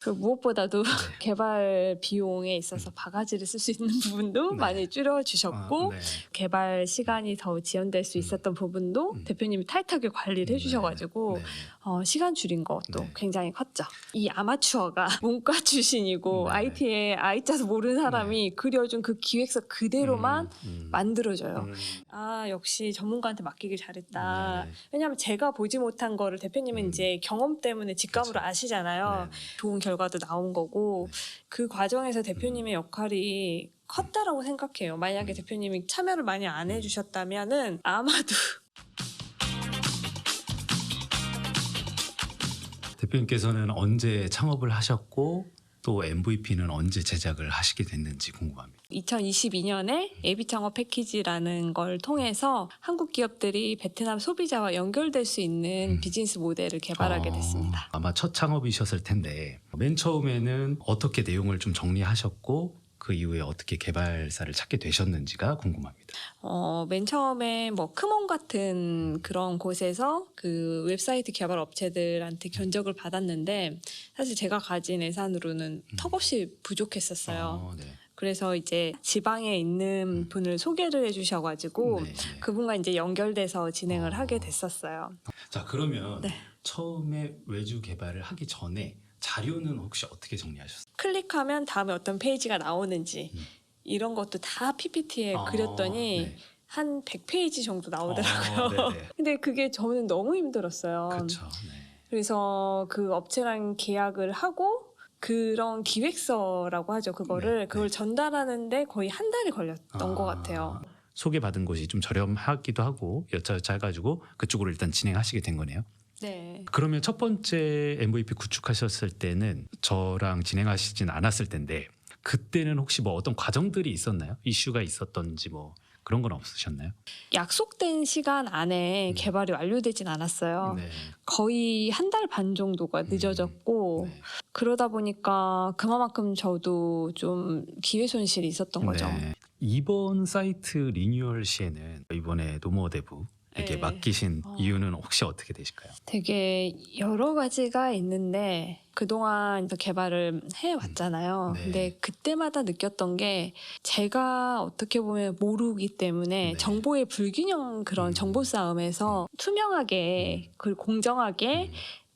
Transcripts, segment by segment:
그 무엇보다도 네. 개발 비용에 있어서 바가지를 쓸 수 있는 부분도 네. 많이 줄여주셨고 아, 네. 개발 시간이 더 지연될 수 음. 있었던 부분도 음. 대표님이 타이트하게 관리를 해주셔가지고 네, 네. 어, 시간 줄인 것도 네. 굉장히 컸죠. 이 아마추어가 문과 출신이고 네. IT에 I자도 모르는 사람이 그려준 그 기획서 그대로만 음, 음. 만들어줘요. 음, 아 역시 전문가한테 맡기길 잘했다. 네. 왜냐하면 제가 보지 못한 거를 대표님은 음. 이제 경험 때문에 직감으로 그쵸. 아시잖아요. 네, 네. 좋은 결과도 나온 거고 네. 그 과정에서 대표님의 역할이 컸다라고 생각해요. 만약에 음. 대표님이 참여를 많이 안 해주셨다면은 아마도 대표님께서는 언제 창업을 하셨고 또 MVP는 언제 제작을 하시게 됐는지 궁금합니다. 2022년에 예비 창업 패키지라는 걸 통해서 한국 기업들이 베트남 소비자와 연결될 수 있는 음. 비즈니스 모델을 개발하게 어, 됐습니다. 아마 첫 창업이셨을 텐데 맨 처음에는 어떻게 내용을 좀 정리하셨고 그 이후에 어떻게 개발사를 찾게 되셨는지가 궁금합니다. 어, 맨 처음에 뭐 크몬 같은 그런 곳에서 그 웹사이트 개발 업체들한테 견적을 받았는데 사실 제가 가진 예산으로는 턱없이 부족했었어요. 어, 네. 그래서 이제 지방에 있는 음. 분을 소개를 해주셔가지고 네, 네. 그분과 이제 연결돼서 진행을 어. 하게 됐었어요. 자 그러면 네. 처음에 외주 개발을 하기 전에 자료는 혹시 어떻게 정리하셨어요? 클릭하면 다음에 어떤 페이지가 나오는지 음. 이런 것도 다 PPT에 아, 그렸더니 네. 한 100페이지 정도 나오더라고요. 어, 네네. 근데 그게 저는 너무 힘들었어요. 그렇죠. 네. 그래서 그 업체랑 계약을 하고 그런 기획서라고 하죠. 그거를 네, 그걸 네. 전달하는데 거의 한 달이 걸렸던 아, 것 같아요. 소개받은 곳이 좀 저렴하기도 하고 여차저차 해가지고 그쪽으로 일단 진행하시게 된 거네요. 네. 그러면 첫 번째 MVP 구축하셨을 때는 저랑 진행하시진 않았을 텐데 그때는 혹시 뭐 어떤 과정들이 있었나요? 이슈가 있었던지 뭐 그런 건 없으셨나요? 약속된 시간 안에 음. 개발이 완료되진 않았어요. 네. 거의 한 달 반 정도가 음. 늦어졌고 네. 그러다 보니까 그만큼 저도 좀 기회 손실이 있었던 거죠. 네. 이번 사이트 리뉴얼 시에는 이번에 노모대부 에게 네. 맡기신 어. 이유는 혹시 어떻게 되실까요? 되게 여러 가지가 있는데 그동안 또 개발을 해왔잖아요. 네. 근데 그때마다 느꼈던 게 제가 어떻게 보면 모르기 때문에 네. 정보의 불균형 그런 음. 정보 싸움에서 투명하게 그리고 공정하게 음.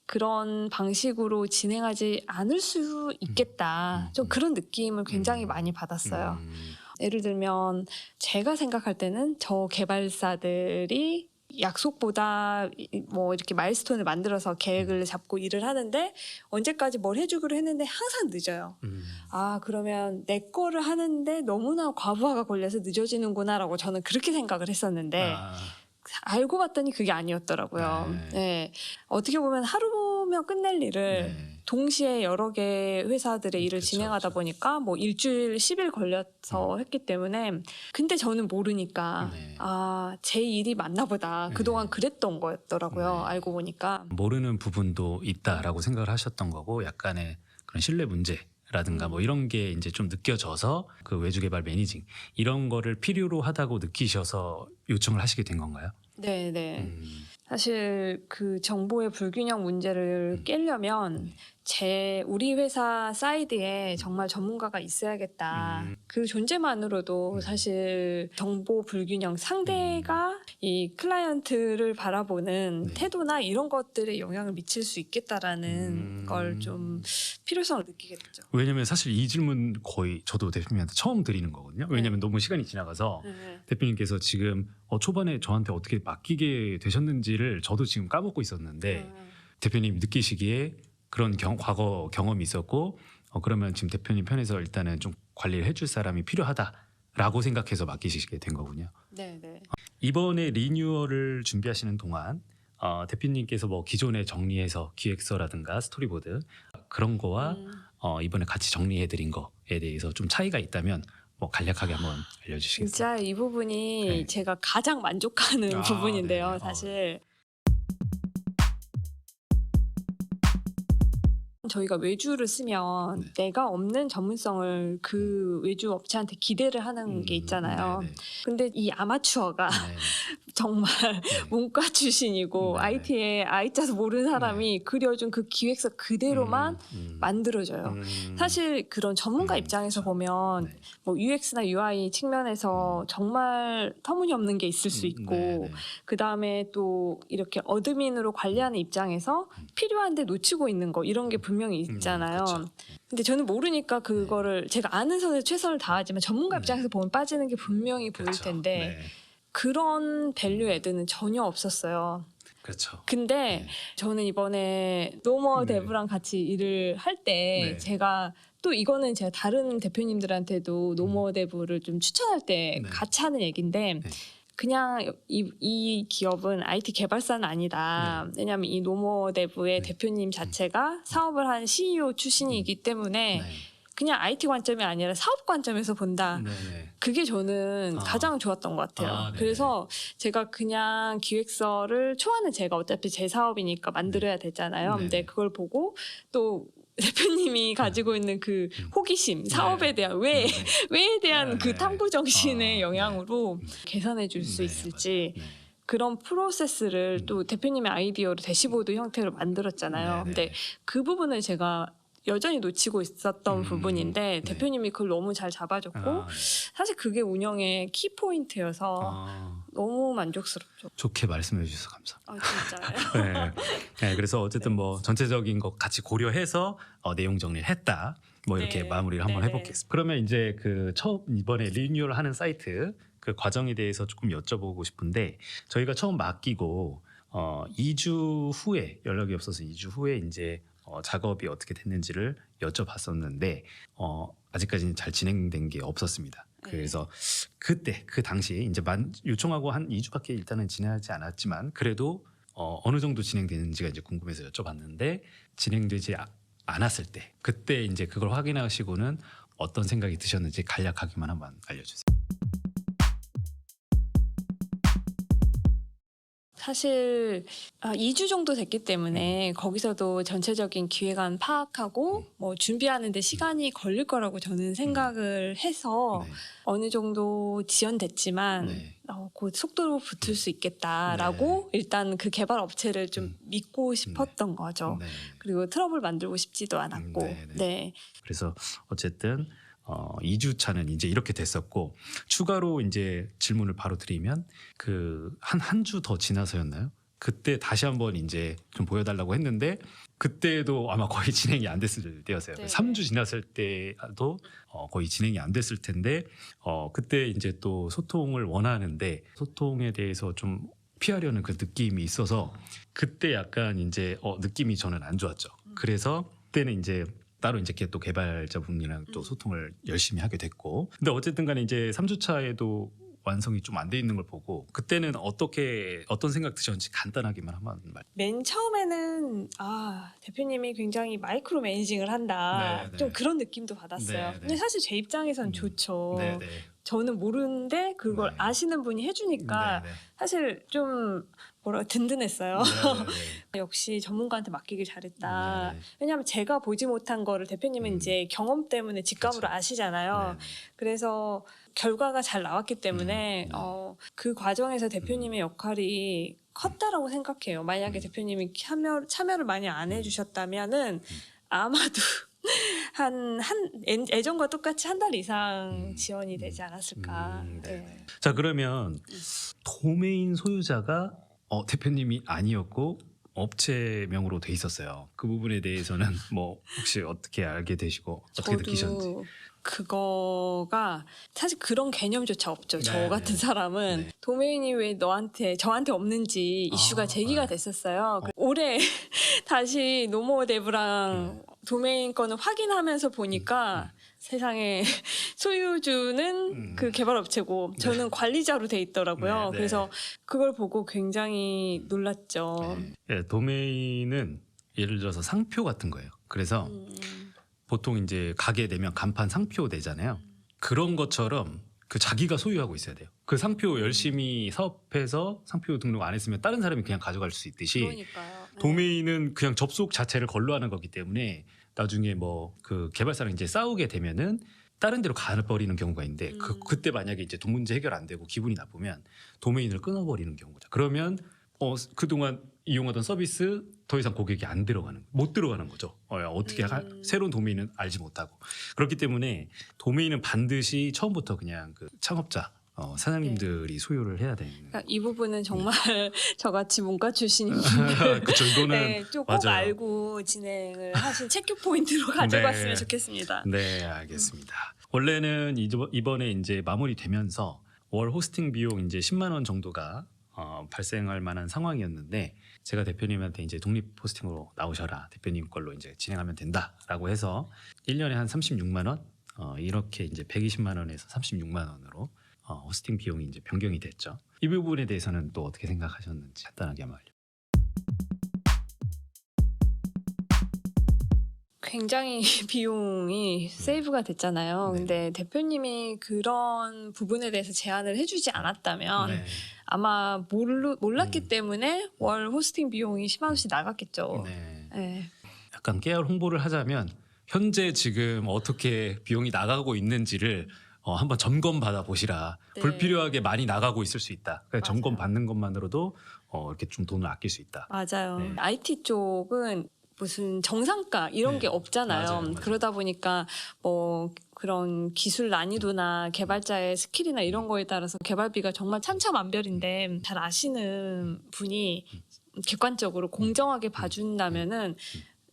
그런 방식으로 진행하지 않을 수 있겠다. 음. 좀 그런 느낌을 굉장히 음. 많이 받았어요. 음. 예를 들면 제가 생각할 때는 저 개발사들이 약속보다 이- 뭐 이렇게 마일스톤을 만들어서 계획을 잡고 일을 하는데 언제까지 뭘 해주기로 했는데 항상 늦어요. 음. 아 그러면 내 거를 하는데 너무나 과부하가 걸려서 늦어지는구나라고 저는 그렇게 생각을 했었는데 아, 알고 봤더니 그게 아니었더라고요. 네. 네. 어떻게 보면 하루 면 끝낼 일을 네. 동시에 여러 개 회사들의 일을 그쵸, 진행하다 그쵸. 보니까 뭐 일주일 10일 걸려서 했기 때문에 근데 저는 모르니까 네. 아, 제 일이 맞나 보다. 네. 그동안 그랬던 거였더라고요. 네. 알고 보니까. 모르는 부분도 있다라고 생각을 하셨던 거고 약간의 그런 신뢰 문제 라든가 뭐 이런 게 이제 좀 느껴져서 그 외주 개발 매니징 이런 거를 필요로 하다고 느끼셔서 요청을 하시게 된 건가요? 네, 네. 음. 사실 그 정보의 불균형 문제를 음. 깨려면 네. 제 우리 회사 사이드에 정말 전문가가 있어야겠다. 음. 그 존재만으로도 네. 사실 정보 불균형 상대가 이 클라이언트를 바라보는 네. 태도나 이런 것들에 영향을 미칠 수 있겠다라는 음. 걸 좀 필요성을 느끼게 됐죠. 왜냐면 사실 이 질문 거의 저도 대표님한테 처음 드리는 거거든요. 왜냐면 너무 시간이 지나가서 네. 대표님께서 지금 어, 초반에 저한테 어떻게 맡기게 되셨는지를 저도 지금 까먹고 네. 있었는데 대표님 느끼시기에 그런 경, 과거 경험이 있었고 어, 그러면 지금 대표님 편에서 일단은 좀 관리를 해줄 사람이 필요하다라고 생각해서 맡기시게 된 거군요. 네, 네. 이번에 리뉴얼을 준비하시는 동안 어, 대표님께서 뭐 기존에 정리해서 기획서라든가 스토리보드 그런 거와 음. 어, 이번에 같이 정리해 드린 거에 대해서 좀 차이가 있다면 뭐 간략하게 한번 알려주시겠어요? 진짜 이 부분이 네. 제가 가장 만족하는 아, 부분인데요, 네네. 어. 사실. 저희가 외주를 쓰면 네. 내가 없는 전문성을 그 외주 업체한테 기대를 하는 게 음, 있잖아요. 네네. 근데 이 아마추어가 네. 정말 네. 문과 출신이고 네네. IT에 I자도 모르는 사람이 그려준 그 기획서 그대로만 음, 음. 만들어져요. 음. 사실 그런 전문가 음, 입장에서. 보면 네. 뭐 UX나 UI 측면에서 정말 터무니없는 게 있을 수 음, 있고 네, 네. 그 다음에 또 이렇게 어드민으로 관리하는 입장에서 필요한데 놓치고 있는 거 이런 게 분명히 음, 있잖아요. 근데 저는 모르니까 그거를 제가 아는 선에서 최선을 다하지만 전문가 네. 입장에서 보면 빠지는 게 분명히 보일 그렇죠. 텐데 네. 그런 밸류 애드는 전혀 없었어요. 그렇죠. 근데 네. 저는 이번에 노머 네. 대부랑 같이 일을 할 때 네. 제가 또 이거는 제가 다른 대표님들한테도 노머 대부를 좀 추천할 때 네. 같이 하는 얘기인데 네. 그냥 이, 이 기업은 IT 개발사는 아니다. 왜냐하면 이 노머 대부의 네. 대표님 자체가 사업을 한 CEO 출신이기 때문에 네. 그냥 IT 관점이 아니라 사업 관점에서 본다. 네. 네. 그게 저는 아. 가장 좋았던 것 같아요. 아, 네네. 그래서 제가 그냥 기획서를 초안은 제가 어차피 제 사업이니까 만들어야 되잖아요. 네. 근데 그걸 보고 또 대표님이 가지고 있는 그 음. 호기심, 사업에 네. 대한 왜, 네. 왜에 대한 네, 그 네. 탐구 정신의 아, 네. 영향으로 음. 계산해 줄수 네, 있을지. 네. 그런 프로세스를 음. 또 대표님의 아이디어로 대시보드 형태로 만들었잖아요. 네, 근데 네. 그 부분을 제가 여전히 놓치고 있었던 음, 부분인데 네. 대표님이 그걸 너무 잘 잡아줬고 아, 네. 사실 그게 운영의 키 포인트여서 아, 너무 만족스럽죠. 좋게 말씀해 주셔서 감사합니다. 아 진짜요? 네. 네, 그래서 어쨌든 뭐 전체적인 것 같이 고려해서 어, 내용 정리를 했다. 뭐 이렇게 네. 마무리를 한번 네네. 해보겠습니다. 그러면 이제 그 처음 이번에 리뉴얼 하는 사이트 그 과정에 대해서 조금 여쭤보고 싶은데 저희가 처음 맡기고 어 2주 후에 연락이 없어서 2주 후에 이제 어, 작업이 어떻게 됐는지를 여쭤봤었는데 어, 아직까지는 잘 진행된 게 없었습니다. 네. 그래서 그때 그 당시 이제 만, 요청하고 한 2주밖에 일단은 지나지 않았지만 그래도 어, 어느 정도 진행되는지가 이제 궁금해서 여쭤봤는데 진행되지 아- 않았을 때 그때 이제 그걸 확인하시고는 어떤 생각이 드셨는지 간략하게만 한번 알려주세요. 사실 아, 2주 정도 됐기 때문에 음. 거기서도 전체적인 기획안 파악하고 뭐 준비하는데 시간이 걸릴 거라고 저는 생각을 해서 네. 어느 정도 지연됐지만 네. 어, 곧 속도로 붙을 수 있겠다라고 일단 그 개발 업체를 좀 음. 믿고 싶었던 거죠. 네. 그리고 트러블 만들고 싶지도 않았고, 음, 네, 네. 네. 그래서 어쨌든 어 2주 차는 이제 이렇게 됐었고 추가로 이제 질문을 바로 드리면 그 한 한 주 더 지나서였나요? 그때 다시 한번 이제 좀 보여달라고 했는데 그때도 아마 거의 진행이 안 됐을 때였어요. 네. 3주 지났을 때도 어 거의 진행이 안 됐을 텐데 어 그때 이제 또 소통을 원하는데 소통에 대해서 좀 피하려는 그 느낌이 있어서 그때 약간 이제 어 느낌이 저는 안 좋았죠. 그래서 그때는 이제 따로 이제 또 개발자분이랑 또 음. 소통을 열심히 하게 됐고 근데 어쨌든 간에 이제 3주 차에도 완성이 좀 안 돼 있는 걸 보고 그때는 어떻게 어떤 생각 드셨는지 간단하게만 한번 말. 맨 처음에는 아 대표님이 굉장히 마이크로 매니징을 한다 네, 네. 좀 그런 느낌도 받았어요. 네, 네. 근데 사실 제 입장에선 음. 좋죠. 네, 네. 저는 모르는데 그걸 네. 아시는 분이 해주니까 네, 네. 사실 좀 뭐라 든든했어요. 네, 네. 역시 전문가한테 맡기길 잘했다. 네, 네. 왜냐하면 제가 보지 못한 거를 대표님은 음. 이제 경험 때문에 직감으로 그쵸. 아시잖아요. 네, 네. 그래서 결과가 잘 나왔기 때문에 음, 네. 어, 그 과정에서 대표님의 역할이 컸다라고 생각해요. 만약에 음. 대표님이 참여, 참여를 많이 안 해주셨다면은 아마도 한, 한, 애- 예전과 똑같이 한 달 이상 음. 지원이 되지 않았을까. 음. 네. 자 그러면 도메인 소유자가 어, 대표님이 아니었고 업체명으로 돼 있었어요. 그 부분에 대해서는 뭐 혹시 어떻게 알게 되시고 어떻게 느끼셨는지. 그거가 사실 그런 개념조차 없죠. 저 네, 같은 네. 사람은 네. 도메인이 왜 너한테 저한테 없는지 이슈가 아, 제기가 네. 됐었어요. 그 올해 다시 노모 데브랑 도메인 거는 확인하면서 보니까 세상에 소유주는 음. 그 개발 업체고 저는 관리자로 돼 있더라고요. 네, 네. 그래서 그걸 보고 굉장히 놀랐죠. 네. 예, 도메인은 예를 들어서 상표 같은 거예요. 그래서 음, 보통 이제 가게 되면 간판 상표 내잖아요. 그런 것처럼 그 자기가 소유하고 있어야 돼요. 그 상표 열심히 사업해서 상표 등록 안 했으면 다른 사람이 그냥 가져갈 수 있듯이 그러니까요. 네. 도메인은 그냥 접속 자체를 걸로 하는 거기 때문에 나중에 뭐 그 개발사랑 이제 싸우게 되면은 다른 데로 가버리는 경우가 있는데 그 음. 그때 만약에 이제 돈 문제 해결 안 되고 기분이 나쁘면 도메인을 끊어버리는 경우죠. 그러면 어 그동안 이용하던 서비스 더 이상 고객이 안 들어가는 못 들어가는 거죠. 어, 어떻게 하- 음. 새로운 도메인은 알지 못하고 그렇기 때문에 도메인은 반드시 처음부터 그냥 그 창업자 어, 사장님들이 소유를 해야 되는. 그러니까 이 부분은 정말 저같이 문과 출신인 그쵸 이거는 네, 좀 꼭 맞아요. 알고 진행을 하신 체크 포인트로 가져갔으면 네. 좋겠습니다. 네, 알겠습니다. 원래는 이저- 이번에 이제 마무리되면서 월 호스팅 비용 이제 10만 원 정도가 어, 발생할 만한 상황이었는데 제가 대표님한테 이제 독립 호스팅으로 나오셔라 대표님 걸로 이제 진행하면 된다라고 해서 1년에 한 36만 원 어, 이렇게 이제 120만 원에서 36만 원으로 어, 호스팅 비용이 이제 변경이 됐죠. 이 부분에 대해서는 또 어떻게 생각하셨는지 간단하게 한번 알려. 굉장히 비용이 세이브가 됐잖아요. 네. 근데 대표님이 그런 부분에 대해서 제안을 해주지 않았다면 네. 아마 모르, 몰랐기 음. 때문에 월 호스팅 비용이 10만 원씩 나갔겠죠. 네. 네. 약간 깨알 홍보를 하자면 현재 지금 어떻게 비용이 나가고 있는지를 어, 한번 점검 받아 보시라. 네. 불필요하게 많이 나가고 있을 수 있다. 그러니까. 점검 받는 것만으로도 어, 이렇게 좀 돈을 아낄 수 있다. 맞아요. 네. IT 쪽은 무슨 정상가 이런 네. 게 없잖아요. 맞아요, 맞아요. 그러다 보니까 뭐 그런 기술 난이도나 개발자의 스킬이나 이런 거에 따라서 개발비가 정말 천차만별인데 잘 아시는 분이 객관적으로 공정하게 봐준다면은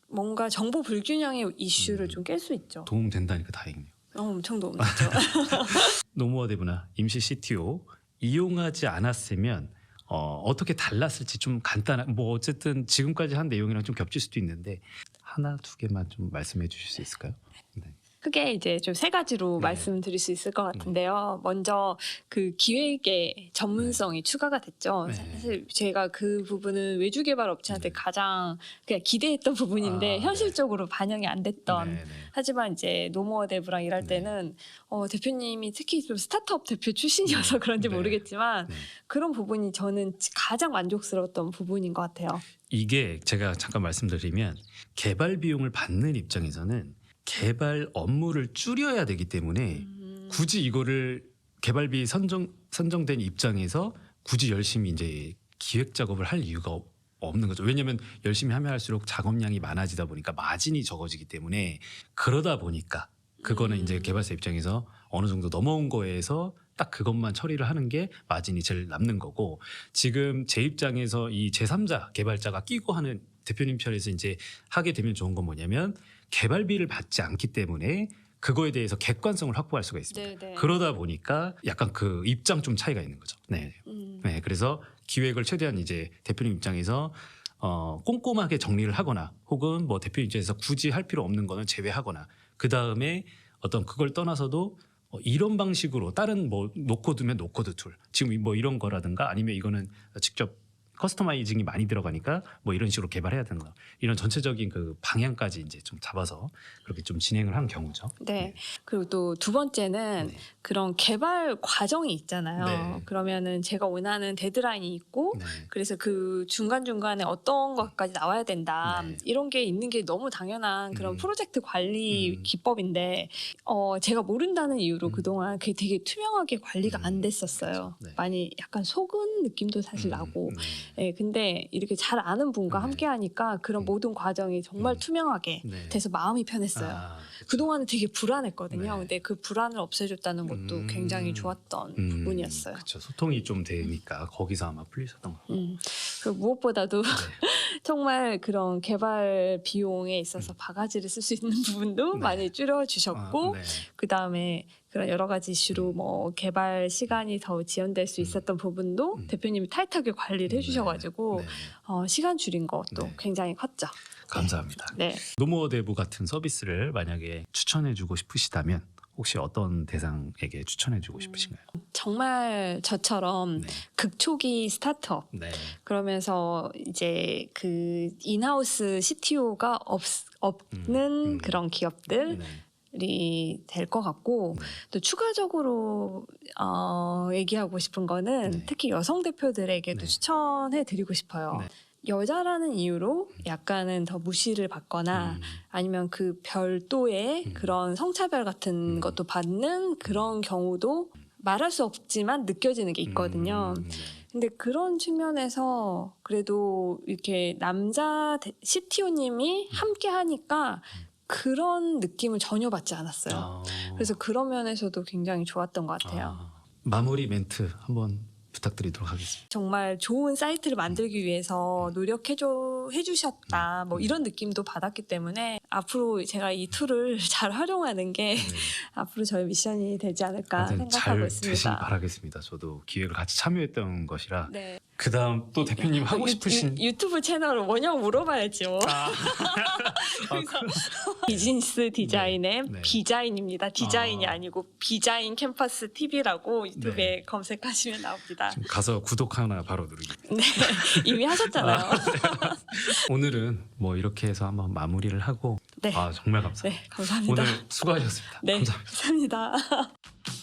뭔가 정보 불균형의 이슈를 음. 좀깰 수 있죠. 도움 된다니까 다행이네요. 어, 엄청 도움 되죠. 노무어 대부나 임시 CTO 이용하지 않았으면 어, 어떻게 달랐을지 좀 간단한 뭐 어쨌든 지금까지 한 내용이랑 좀 겹칠 수도 있는데 하나 두 개만 좀 말씀해 주실 수 있을까요? 네. 크게 이제 좀 세 가지로 네. 말씀드릴 수 있을 것 같은데요. 먼저 그 기획의 전문성이 추가가 됐죠. 네. 사실 제가 그 부분은 외주 개발 업체한테 네. 가장 그냥 기대했던 부분인데 아, 네. 현실적으로 반영이 안 됐던. 네, 네. 하지만 이제 노모어 대부랑 일할 네. 때는 어, 대표님이 특히 좀 스타트업 대표 출신이어서 그런지 네. 모르겠지만 네. 그런 부분이 저는 가장 만족스러웠던 부분인 것 같아요. 이게 제가 잠깐 말씀드리면 개발 비용을 받는 입장에서는 개발 업무를 줄여야 되기 때문에 음, 굳이 이거를 개발비 선정 선정된 입장에서 굳이 열심히 이제 기획 작업을 할 이유가 없- 없는 거죠. 왜냐하면 열심히 하면 할수록 작업량이 많아지다 보니까 마진이 적어지기 때문에 그러다 보니까 그거는 음. 이제 개발사 입장에서 어느 정도 넘어온 거에서 딱 그것만 처리를 하는 게 마진이 제일 남는 거고 지금 제 입장에서 이 제3자 개발자가 끼고 하는 대표님 편에서 이제 하게 되면 좋은 건 뭐냐면 개발비를 받지 않기 때문에 그거에 대해서 객관성을 확보할 수가 있습니다. 네네. 그러다 보니까 약간 그 입장 좀 차이가 있는 거죠. 네. 음, 네. 그래서 기획을 최대한 이제 대표님 입장에서 어, 꼼꼼하게 정리를 하거나 혹은 뭐 대표 입장에서 굳이 할 필요 없는 거는 제외하거나 그 다음에 어떤 그걸 떠나서도 어, 이런 방식으로 다른 뭐 노코드면 노코드 툴 지금 뭐 이런 거라든가 아니면 이거는 직접 커스터마이징이 많이 들어가니까 뭐 이런 식으로 개발해야 되는 거 이런 전체적인 그 방향까지 이제 좀 잡아서 그렇게 좀 진행을 한 경우죠. 네. 그리고 또 두 번째는 네. 그런 개발 과정이 있잖아요. 네. 그러면은 제가 원하는 데드라인이 있고 네. 그래서 그 중간 중간에 어떤 것까지 나와야 된다 네. 이런 게 있는 게 너무 당연한 그런 음. 프로젝트 관리 음. 기법인데 어 제가 모른다는 이유로 음. 그동안 그게 되게 투명하게 관리가 음. 안 됐었어요. 그렇죠. 네. 많이 약간 속은 느낌도 사실 음, 나고. 네. 예, 근데 이렇게 잘 아는 분과 네. 함께 하니까 그런 음. 모든 과정이 정말 음. 투명하게 네. 돼서 마음이 편했어요. 아. 그동안은 되게 불안했거든요. 네. 근데 그 불안을 없애줬다는 것도 음. 굉장히 좋았던 음, 부분이었어요. 그렇죠. 소통이 좀 되니까 거기서 아마 풀리셨던 거. 음, 그 무엇보다도 네. 정말 그런 개발 비용에 있어서 바가지를 쓸 수 있는 부분도 네. 많이 줄여주셨고, 아, 네. 그 다음에 그런 여러 가지 이슈로 음. 뭐 개발 시간이 더 지연될 수 음. 있었던 부분도 음. 대표님이 타이트하게 관리를 해주셔가지고 네, 네. 어, 시간 줄인 것도 네. 굉장히 컸죠. 감사합니다. 네. 노모어 대부 같은 서비스를 만약에 추천해주고 싶으시다면 혹시 어떤 대상에게 추천해주고 싶으신가요? 정말 저처럼 네. 극초기 스타트업 네. 그러면서 이제 그 인하우스 CTO가 없, 없는 음. 그런 기업들 이 네. 될것 같고 네. 또 추가적으로 어, 얘기하고 싶은 거는 네. 특히 여성 대표들에게도 네. 추천해 드리고 싶어요. 네. 여자라는 이유로 약간은 더 무시를 받거나 음. 아니면 그 별도의 음. 그런 성차별 같은 음. 것도 받는 그런 경우도 말할 수 없지만 느껴지는 게 있거든요. 음, 네. 근데 그런 측면에서 그래도 이렇게 남자 대- CTO님이 함께 하니까 그런 느낌을 전혀 받지 않았어요. 아. 그래서 그런 면에서도 굉장히 좋았던 것 같아요. 아. 마무리 멘트 한번 부탁드리도록 하겠습니다. 정말 좋은 사이트를 만들기 위해서 노력해줘 해주셨다 뭐 이런 느낌도 받았기 때문에 앞으로 제가 이 툴을 잘 활용하는 게 앞으로 저의 미션이 되지 않을까 생각하고 잘 되시길 있습니다. 바라겠습니다. 저도 기획을 같이 참여했던 것이라 네. 그 다음 또 대표님 하고 유- 싶으신 유, 튜브 채널을 뭐냐고 물어봐야죠. 아. 그래서 비즈니스 디자인의 네. 비자인입니다. 디자인이 아. 아. 니고 비자인 캠퍼스 TV라고 유튜브에 검색하시면 나옵니다. 가서 구독 하나 바로 누르기. 네, 이미 하셨잖아요. 오늘은 뭐 이렇게 해서 한번 마무리를 하고 네, 아 정말 감사합니다. 네, 감사합니다. 오늘 수고하셨습니다. 네, 감사합니다. 감사합니다.